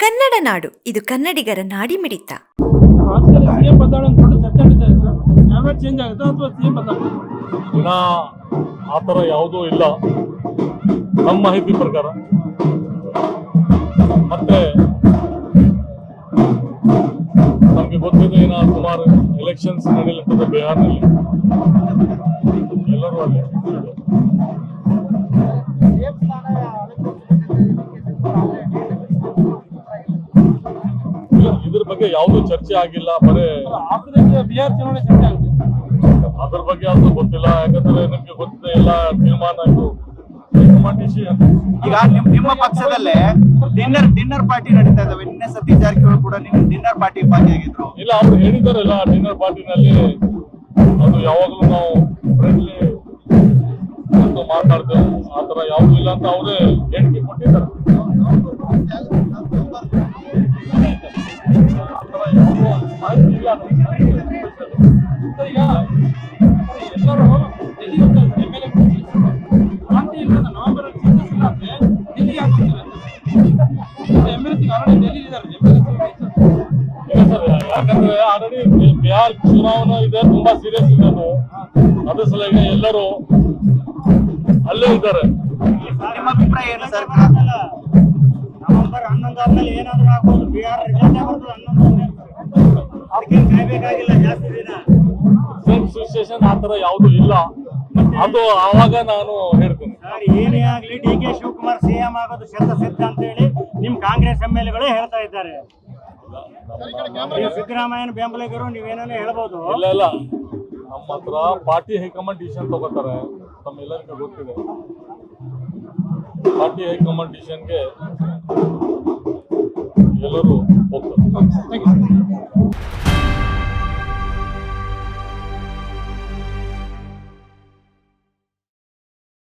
ಕನ್ನಡ ನಾಡು ಇದು ಕನ್ನಡಿಗರ ನಾಡಿ ಮಿಡಿತ. ಆತರ ಇನ್ನ ಆ ಥರ ಯಾವುದೂ ಇಲ್ಲ. ನಮ್ಮ ಮಾಹಿತಿ ಪ್ರಕಾರ. ಮತ್ತೆ ನಮಗೆ ಗೊತ್ತಿದೆ ಏನ ಸುಮಾರು ಎಲೆಕ್ಷನ್ಸ್ ನಡೀಲಿರ್ತದೆ ಬಿಹಾರ್ನಲ್ಲಿ. ಎಲ್ಲರೂ ಅಲ್ಲಿ. ಬಗ್ಗೆ ಯಾವುದೂ ಚರ್ಚೆ ಆಗಿಲ್ಲ ಬರೀ ಬಿಹಾರ್ ಚುನಾವಣೆ ಚರ್ಚೆ ಆಗುತ್ತೆ ಅದ್ರ ಬಗ್ಗೆ ಅದು ಗೊತ್ತಿಲ್ಲ ಯಾಕಂದ್ರೆ ನಿಮ್ಗೆ ಗೊತ್ತಿದೆ ಎಲ್ಲ ತೀರ್ಮಾನ ಇದು. ಈಗ ನಿಮ್ ನಿಮ್ಮ ಪಕ್ಷದಲ್ಲೇ ಡಿನ್ನರ್ ಡಿನ್ನರ್ ಪಾರ್ಟಿ ನಡೀತಾ ಇದಾವೆ ನಿನ್ನೆ ಸತೀಶ್ ಜಾರಕಿಹೊಳಿ ಕೂಡ ನಿಮ್ಮ ಡಿನ್ನರ್ ಪಾರ್ಟಿ ಭಾಗಿಯಾಗಿದ್ರು. ಇಲ್ಲ ಅವ್ರು ಹೇಳಿದಾರಲ್ಲ ಡಿನ್ನರ್ ಪಾರ್ಟಿನಲ್ಲಿ ಅದು ಯಾವಾಗಲೂ ನಾವು ಫ್ರೆಂಡ್ಲಿ ಅಂತ ಮಾತಾಡ್ತೇವೆ. ಆತರ ಯಾವ್ದು ಯಾವುದೂ ಇಲ್ಲ ಅಂತ ಅವರೇ ಹೇಳಿಕೆ ಕೊಟ್ಟಿದ್ದಾರೆ. ಎಲ್ಲರೂ ಅಂದ್ರೆ ಯಾಕಂದ್ರೆ ಆಲ್ರೆಡಿ ಬಿಹಾರ್ ಚುನಾವಣೆ ಇದೆ ತುಂಬಾ ಸೀರಿಯಸ್ ಇದೆ ಅದು ಅದ್ರ ಸಲುವಾಗಿ ಎಲ್ಲರೂ ಅಲ್ಲೇ ಇದ್ದಾರೆ ನಿಮ್ಮ ಅಭಿಪ್ರಾಯ ಏನು ಸರ್? ಹನ್ನೊಂದು ಆದ್ಮೇಲೆ ಏನಾದ್ರೂ ಆಗ್ಬೋದು. ಬಿಹಾರ್ ರಿಸಲ್ಟ್ ಬರ್ತದೆ ಹನ್ನೊಂದು ಅದಕ್ಕೆ ಕಾಯ್ಬೇಕಾಗಿಲ್ಲ ಜಾಸ್ತಿ ದಿನ. ಸೇಮ್ ಸಿಚುಯೇಷನ್ ಆ ಥರ ಯಾವುದೂ ಇಲ್ಲ. ಅದು ಅವಾಗ ನಾನು ಹೇಳ್ತೀನಿ. ಸರ್ ಏನೇ ಆಗ್ಲಿ ಡಿ ಕೆ ಶಿವಕುಮಾರ್ ಸಿಎಂ ಆಗೋದು ಶತ ಸಿದ್ಧ ಅಂತ ಹೇಳಿ ನಿಮ್ ಕಾಂಗ್ರೆಸ್ ಎಂ ಎಲ್ ಎಗಳೇ ಹೇಳ್ತಾ ಇದ್ದಾರೆ. ಸಿದ್ದರಾಮಯ್ಯನ ಬೆಂಬಲಿಗರು ನೀವೇನೋ ಹೇಳ್ಬೋದು. ಇಲ್ಲ ಇಲ್ಲ. ನಮ್ಮ ಹತ್ರ ಪಾರ್ಟಿ ಹೈಕಮಾಂಡ್ ಡಿಸಿಷನ್ ತಗೋತಾರೆ. ತಮ್ಮೆಲ್ಲರಿಗೂ ಗೊತ್ತಿದೆ. Party high command ಡಿಸಿಷನ್ಗೆ だろう、僕は。